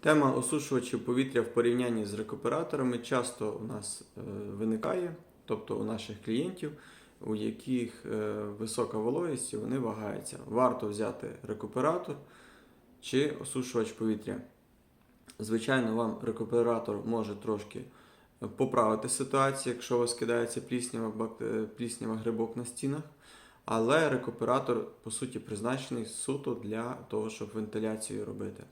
Тема осушувачів повітря в порівнянні з рекуператорами часто у нас е, виникає, тобто у наших клієнтів, у яких е, висока вологість, вони вагаються. Варто взяти рекуператор чи осушувач повітря. Звичайно, вам рекуператор може трошки поправити ситуацію, якщо у вас кидається пліснява, пліснява грибок на стінах. Але рекуператор, по суті, призначений суто для того, щоб вентиляцію робити.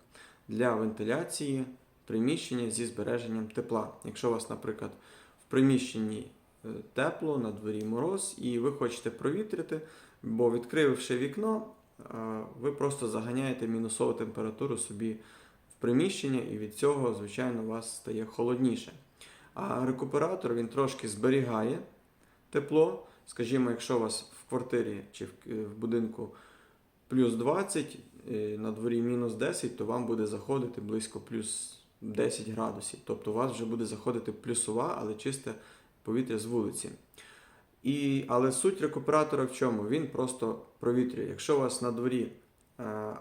Для вентиляції приміщення зі збереженням тепла. Якщо у вас, наприклад, в приміщенні е, тепло, на дворі мороз, і ви хочете провітрити, бо відкривши вікно, е, ви просто заганяєте мінусову температуру собі в приміщення, і від цього, звичайно, у вас стає холодніше. А рекуператор він трошки зберігає тепло. Скажімо, якщо у вас в квартирі чи е, в будинку плюс 20, е, на дворі мінус 10, то вам буде заходити близько плюс 10 градусів. Тобто у вас вже буде заходити плюсова, але чисте повітря з вулиці. І, але суть рекуператора в чому? Він просто провітрює. Якщо у вас на дворі, е,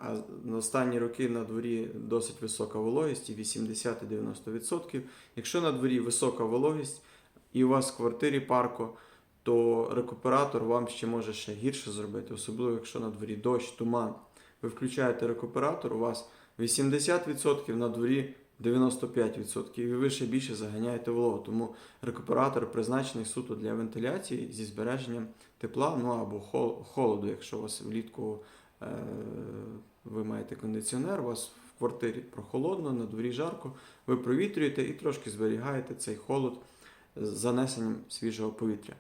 а на останні роки на дворі досить висока вологість, 80-90%, якщо на дворі висока вологість і у вас в квартирі парко, то рекуператор вам ще може ще гірше зробити, особливо якщо на дворі дощ, туман. Ви включаєте рекуператор, у вас 80% на дворі 95%, і ви ще більше заганяєте вологу. Тому рекуператор призначений суто для вентиляції зі збереженням тепла, ну або холоду, якщо у вас влітку е, ви маєте кондиціонер, у вас в квартирі прохолодно, на дворі жарко, ви провітрюєте і трошки зберігаєте цей холод з занесенням свіжого повітря.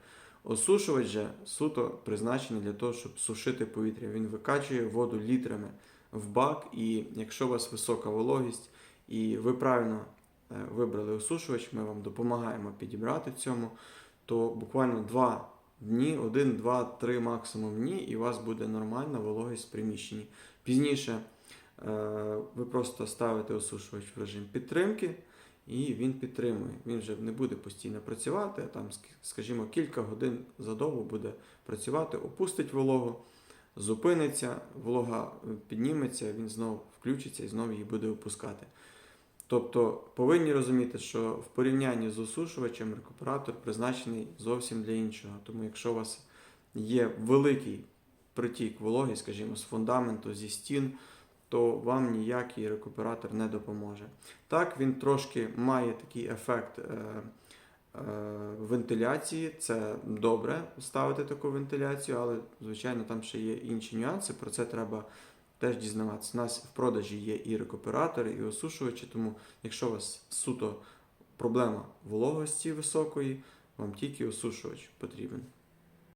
Осушувач же суто призначений для того, щоб сушити повітря. Він викачує воду літрами в бак, і якщо у вас висока вологість і ви правильно е, вибрали осушувач, ми вам допомагаємо підібрати цьому, то буквально 2 дні, 1, 2, 3 максимум дні, і у вас буде нормальна вологість в приміщенні. Пізніше е, ви просто ставите осушувач в режим підтримки. І він підтримує. Він вже не буде постійно працювати, там, скажімо, кілька годин за добу буде працювати, опустить вологу, зупиниться, волога е, підніметься, він знову включиться і знову її буде опускати. Тобто повинні розуміти, що в порівнянні з осушувачем рекуператор призначений зовсім для іншого. Тому якщо у вас є великий притік вологи, скажімо, з фундаменту, зі стін, то вам ніякий рекуператор не допоможе. Так, він трошки має такий ефект е, е, вентиляції. Це добре ставити таку вентиляцію, але, звичайно, там ще є інші нюанси. Про це треба теж дізнаватися. У нас в продажі є і рекуператори, і осушувачі, тому якщо у вас суто проблема вологості високої, вам тільки осушувач потрібен.